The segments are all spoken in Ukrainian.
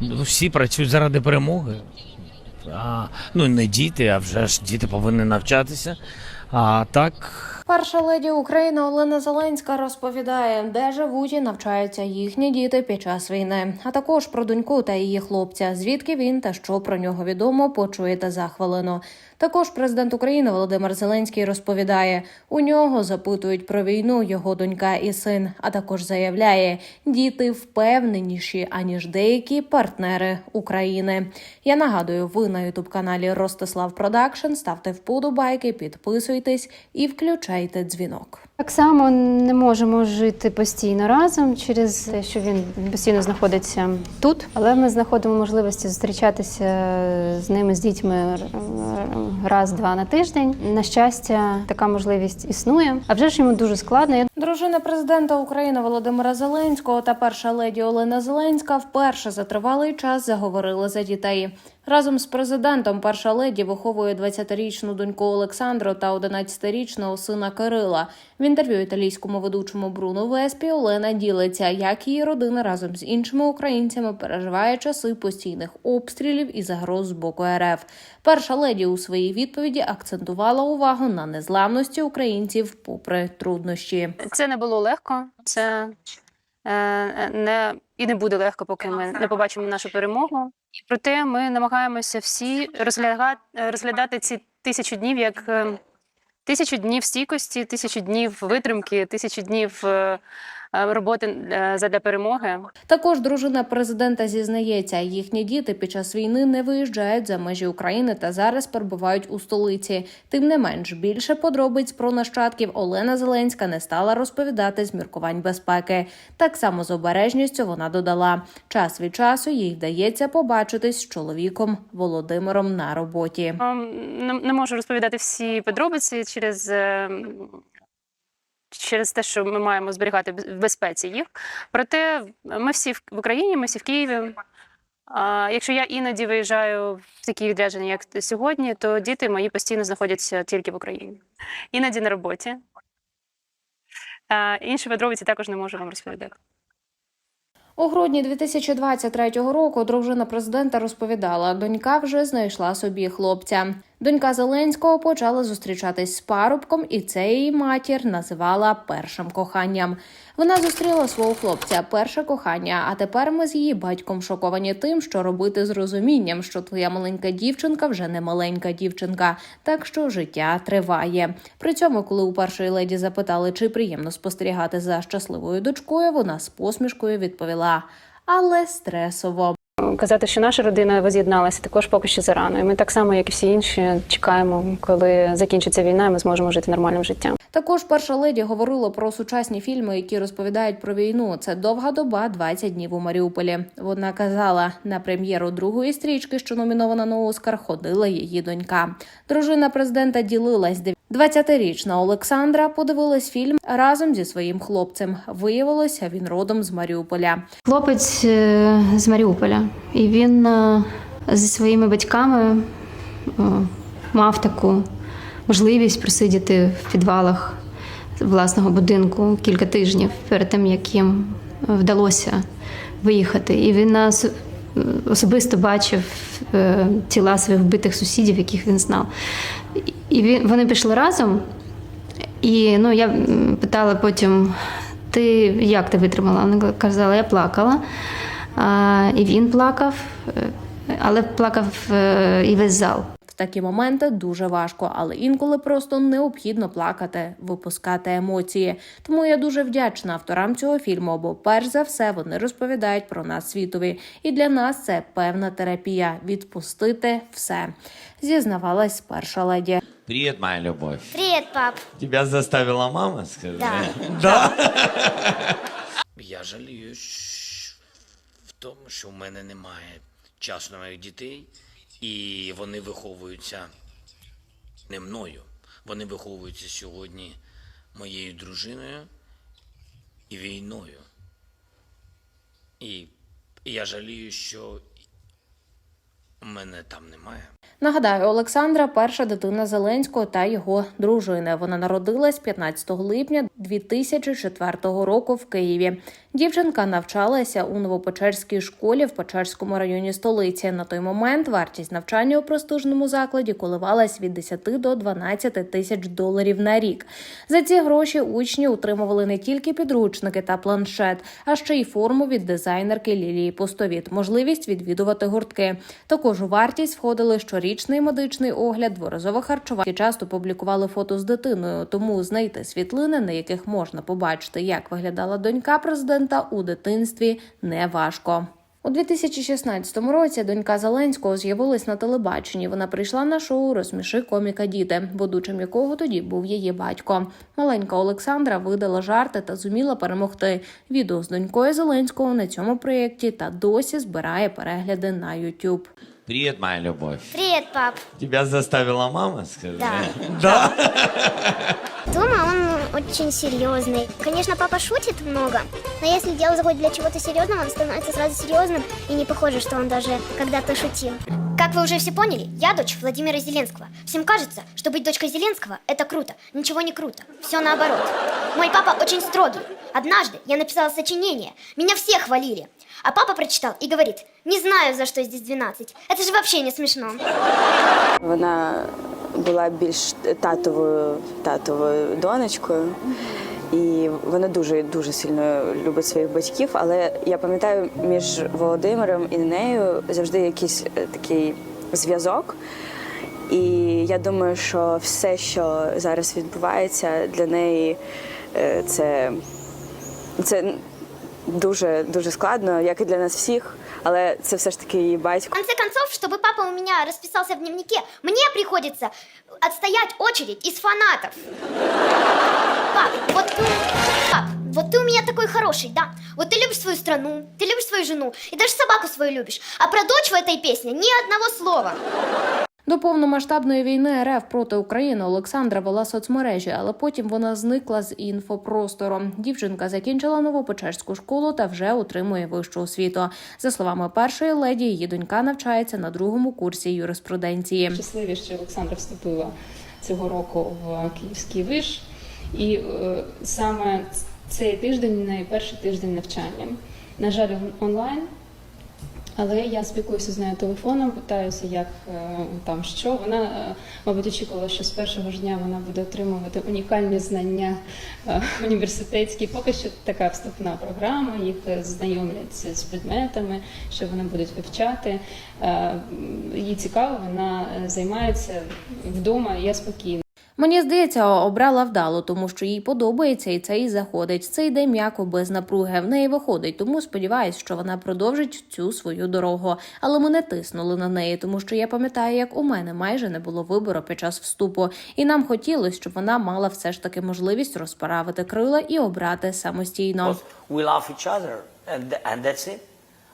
Ну, Всі працюють заради перемоги. А, ну, не діти, а вже ж діти повинні навчатися. А так, Перша леді України Олена Зеленська розповідає, де живуть і навчаються їхні діти під час війни, а також про доньку та її хлопця. Звідки він та що про нього відомо, почуєте за хвилину. Також президент України Володимир Зеленський розповідає, у нього запитують про війну його донька і син. А також заявляє, діти впевненіші аніж деякі партнери України. Я нагадую, ви на ютуб каналі Ростислав Продакшн. Ставте вподобайки, підписуйтесь і включайте дзвінок. Так само не можемо жити постійно разом через те, що він постійно знаходиться тут, але ми знаходимо можливості зустрічатися з ними з дітьми раз-два на тиждень. На щастя, така можливість існує. А вже ж йому дуже складно. Дружина президента України Володимира Зеленського та перша леді Олена Зеленська вперше за тривалий час заговорили за дітей. Разом з президентом перша леді виховує 20-річну доньку Олександру та 11-річного сина Кирила. В інтерв'ю італійському ведучому Бруно Веспі Олена ділиться, як її родина разом з іншими українцями переживає часи постійних обстрілів і загроз з боку РФ. Перша леді у своїй відповіді акцентувала увагу на незламності українців попри труднощі. це не було легко. Це е, не і не буде легко, поки ми не побачимо нашу перемогу. Проте ми намагаємося всі розглядати, розглядати ці тисячу днів як е, тисячу днів стійкості, тисячу днів витримки, тисячу днів е, роботи е, задля перемоги. Також дружина президента зізнається, їхні діти під час війни не виїжджають за межі України та зараз перебувають у столиці. Тим не менш, більше подробиць про нащадків Олена Зеленська не стала розповідати з міркувань безпеки. Так само з обережністю вона додала: час від часу їй вдається побачитись з чоловіком Володимиром на роботі. Ем, Не, можу розповідати всі подробиці через, е, через те, що ми маємо зберігати в безпеці їх. Проте ми всі в Україні, ми всі в Києві. А якщо я іноді виїжджаю в такі відрядження, як сьогодні, то діти мої постійно знаходяться тільки в Україні. Іноді на роботі. А інші подробиці також не можу вам розповідати. У грудні 2023 року дружина президента розповідала, донька вже знайшла собі хлопця. Донька Зеленського почала зустрічатись з парубком, і це її матір називала першим коханням. Вона зустріла свого хлопця, перше кохання. А тепер ми з її батьком шоковані тим, що робити з розумінням, що твоя маленька дівчинка вже не маленька дівчинка, так що життя триває. При цьому, коли у першої леді запитали, чи приємно спостерігати за щасливою дочкою, вона з посмішкою відповіла: але стресово. Казати, що наша родина воз'єдналася, також поки що зарано. І ми так само, як і всі інші, чекаємо, коли закінчиться війна, і ми зможемо жити нормальним життям. Також перша леді говорила про сучасні фільми, які розповідають про війну. Це довга доба, 20 днів у Маріуполі. Вона казала на прем'єру другої стрічки, що номінована на Оскар, ходила її донька. Дружина президента ділилась. 20-річна Олександра подивилась фільм разом зі своїм хлопцем. Виявилося, він родом з Маріуполя. Хлопець е, з Маріуполя, і він е, зі своїми батьками е, мав таку можливість просидіти в підвалах власного будинку кілька тижнів перед тим, як їм вдалося виїхати. І він нас е, особисто бачив е, тіла своїх вбитих сусідів, яких він знав. І вони пішли разом. І ну, я питала потім, ти як ти витримала? Вона казала, я плакала. А, і він плакав, е, але плакав і весь зал. В такі моменти дуже важко, але інколи просто необхідно плакати, випускати емоції. Тому я дуже вдячна авторам цього фільму, бо перш за все вони розповідають про нас світові, і для нас це певна терапія відпустити все. Зізнавалась перша леді. Привет, моя любовь. Привет, пап. Тебя заставила мама, скажи? Да. я жалію в тому, що в мене немає часу на моїх дітей, і вони виховуються не мною. Вони виховуються сьогодні моєю дружиною і війною. І, я жалію, що Мене там немає. Нагадаю, Олександра перша дитина Зеленського та його дружини. Вона народилась 15 липня 2004 року в Києві. Дівчинка навчалася у Новопечерській школі в Печерському районі столиці. На той момент вартість навчання у престижному закладі коливалась від 10 до 12 тисяч доларів на рік. За ці гроші учні отримували не тільки підручники та планшет, а ще й форму від дизайнерки Лілії Пустовіт, можливість відвідувати гуртки. Також у вартість входили щорічний медичний огляд, дворазове харчування. Часто публікували фото з дитиною, тому знайти світлини, на яких можна побачити, як виглядала донька президента у дитинстві, не важко. У 2016 році донька Зеленського з'явилась на телебаченні. Вона прийшла на шоу Розсміши коміка діти, ведучим якого тоді був її батько. Маленька Олександра видала жарти та зуміла перемогти. Відео з донькою Зеленського на цьому проєкті та досі збирає перегляди на YouTube. Привет, моя любовь. Привет, пап. Тебя заставила мама, скажи? Да. Да? Дома он очень серьезный. Конечно, папа шутит много, но если дело заходит для чего-то серьезного, он становится сразу серьезным и не похоже, что он даже когда-то шутил. Как вы уже все поняли, я дочь Владимира Зеленского. Всем кажется, что быть дочкой Зеленского – это круто. Ничего не круто. Все наоборот. Мой папа очень строгий. Однажды я написала сочинение. Меня все хвалили. А папа прочитал и говорит, не знаю, за что здесь 12. Это же вообще не смешно. Вона була більш татовою татовою донечкою, і вона дуже дуже сильно любить своїх батьків. Але я пам'ятаю, між Володимиром і нею завжди якийсь е, такий зв'язок. І я думаю, що все, що зараз відбувається, для неї е, це, це дуже дуже складно, як і для нас всіх. Але це все ж таки її батько. В конце концов, чтобы папа у меня расписался в дневнике, мне приходится отстоять очередь из фанатов Пап, вот ты, пап, вот ты у меня такой хороший, да? Вот ты любишь свою страну, ты любишь свою жену, и даже собаку свою любишь. А про дочь в этой песне ни одного слова. До повномасштабної війни РФ проти України Олександра вела соцмережі, але потім вона зникла з інфопростору. Дівчинка закінчила Новопечерську школу та вже отримує вищу освіту. За словами першої леді, її донька навчається на другому курсі юриспруденції. щасливі, що Олександра вступила цього року в Київський виш. І е, саме цей тиждень найперший тиждень навчання. На жаль, онлайн. Але я спілкуюся з нею телефоном, питаюся, як е, там що. Вона, е, мабуть, очікувала, що з першого ж дня вона буде отримувати унікальні знання університетські. Поки що така вступна програма, їх е, знайомлять з предметами, що вони будуть вивчати. Їй цікаво, вона займається вдома, я спокійна. Мені здається, обрала вдало, тому що їй подобається і це їй заходить. Це йде м'яко без напруги. В неї виходить, тому сподіваюсь, що вона продовжить цю свою дорогу. Але ми не тиснули на неї, тому що я пам'ятаю, як у мене майже не було вибору під час вступу, і нам хотілося, щоб вона мала все ж таки можливість розправити крила і обрати самостійно. We love each other, and, that's it.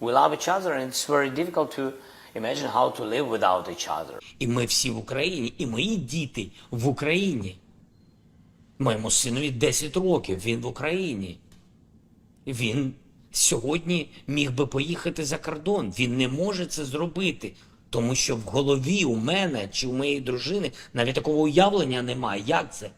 We love each other, and it's very difficult to imagine how to live without each other. І ми всі в Україні, і мої діти в Україні. Моєму синові 10 років, він в Україні. Він сьогодні міг би поїхати за кордон. Він не може це зробити, тому що в голові у мене чи у моєї дружини навіть такого уявлення немає. Як це?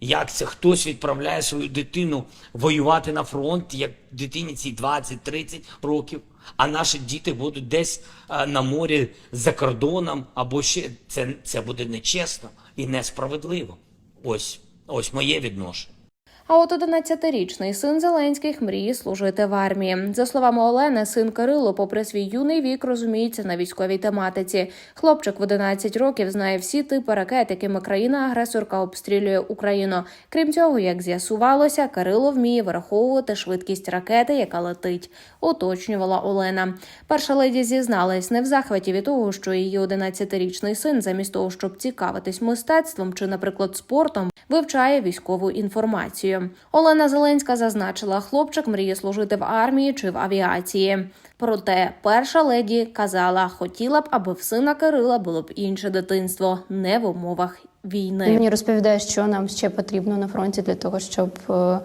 Як це хтось відправляє свою дитину воювати на фронт, як дитині цій 20-30 років, а наші діти будуть десь на морі за кордоном, або ще це, це буде нечесно і несправедливо. Ось, ось моє відношення. А от 11-річний син Зеленських мріє служити в армії. За словами Олени, син Кирило, попри свій юний вік, розуміється на військовій тематиці. Хлопчик в 11 років знає всі типи ракет, якими країна-агресорка обстрілює Україну. Крім цього, як з'ясувалося, Кирило вміє вираховувати швидкість ракети, яка летить. Уточнювала Олена. Перша леді зізналась не в захваті від того, що її 11-річний син, замість того, щоб цікавитись мистецтвом чи, наприклад, спортом, вивчає військову інформацію. Олена Зеленська зазначила, хлопчик мріє служити в армії чи в авіації. Проте перша леді казала, хотіла б, аби в сина Кирила було б інше дитинство, не в умовах війни. Мені розповідає, що нам ще потрібно на фронті для того, щоб е,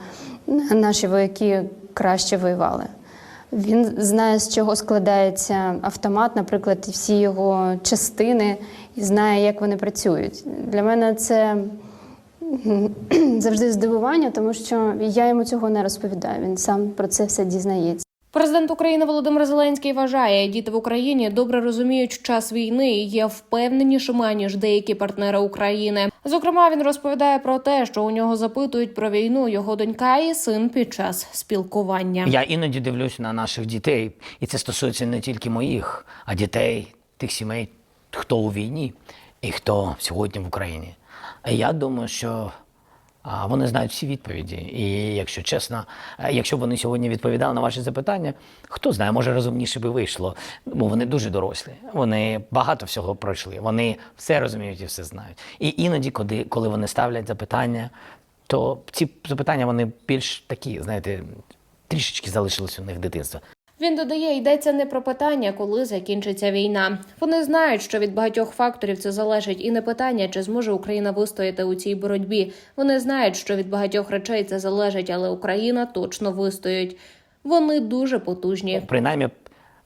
наші вояки краще воювали. Він знає, з чого складається автомат, наприклад, і всі його частини, і знає, як вони працюють. Для мене це завжди здивування, тому що я йому цього не розповідаю. Він сам про це все дізнається. Президент України Володимир Зеленський вважає, діти в Україні добре розуміють час війни і є впевненішими аніж деякі партнери України. Зокрема, він розповідає про те, що у нього запитують про війну його донька і син під час спілкування. Я іноді дивлюсь на наших дітей, і це стосується не тільки моїх, а дітей тих сімей, хто у війні і хто сьогодні в Україні. А Я думаю, що вони знають всі відповіді. І якщо чесно, якщо б вони сьогодні відповідали на ваші запитання, хто знає, може розумніше би вийшло. Бо вони дуже дорослі, вони багато всього пройшли, вони все розуміють і все знають. І іноді, коли, коли вони ставлять запитання, то ці запитання вони більш такі, знаєте, трішечки залишилось у них дитинства. Він додає, йдеться не про питання, коли закінчиться війна. Вони знають, що від багатьох факторів це залежить, і не питання, чи зможе Україна вистояти у цій боротьбі. Вони знають, що від багатьох речей це залежить, але Україна точно вистоїть. Вони дуже потужні. Принаймні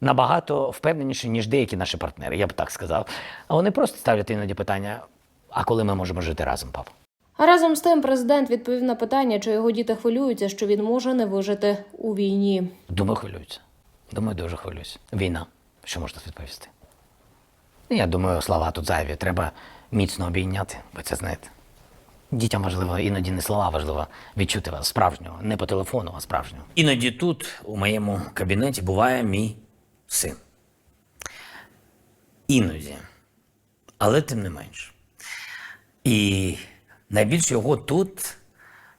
набагато впевненіші, ніж деякі наші партнери, я б так сказав. А вони просто ставлять іноді питання: а коли ми можемо жити разом, папа? А разом з тим президент відповів на питання, чи його діти хвилюються, що він може не вижити у війні. Думаю, хвилюються. Думаю, дуже хвилююся. Війна. Що можна відповісти? Я думаю, слова тут зайві. Треба міцно обійняти, ви це знаєте. Дітям важливо іноді не слова, важливо відчути вас справжнього, не по телефону, а справжнього. Іноді тут, у моєму кабінеті, буває мій син. Іноді. Але тим не менш. І найбільше його тут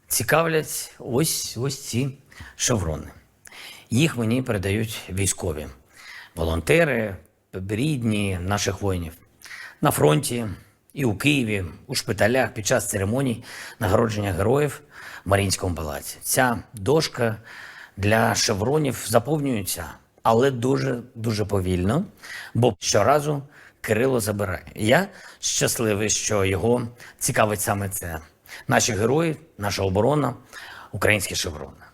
цікавлять ось ось ці шеврони. Їх мені передають військові, волонтери, рідні наших воїнів на фронті і у Києві, у шпиталях під час церемоній нагородження героїв в Маріїнському палаці. Ця дошка для шевронів заповнюється, але дуже дуже повільно, бо щоразу Кирило забирає. Я щасливий, що його цікавить саме це. Наші герої, наша оборона, українські шеврони.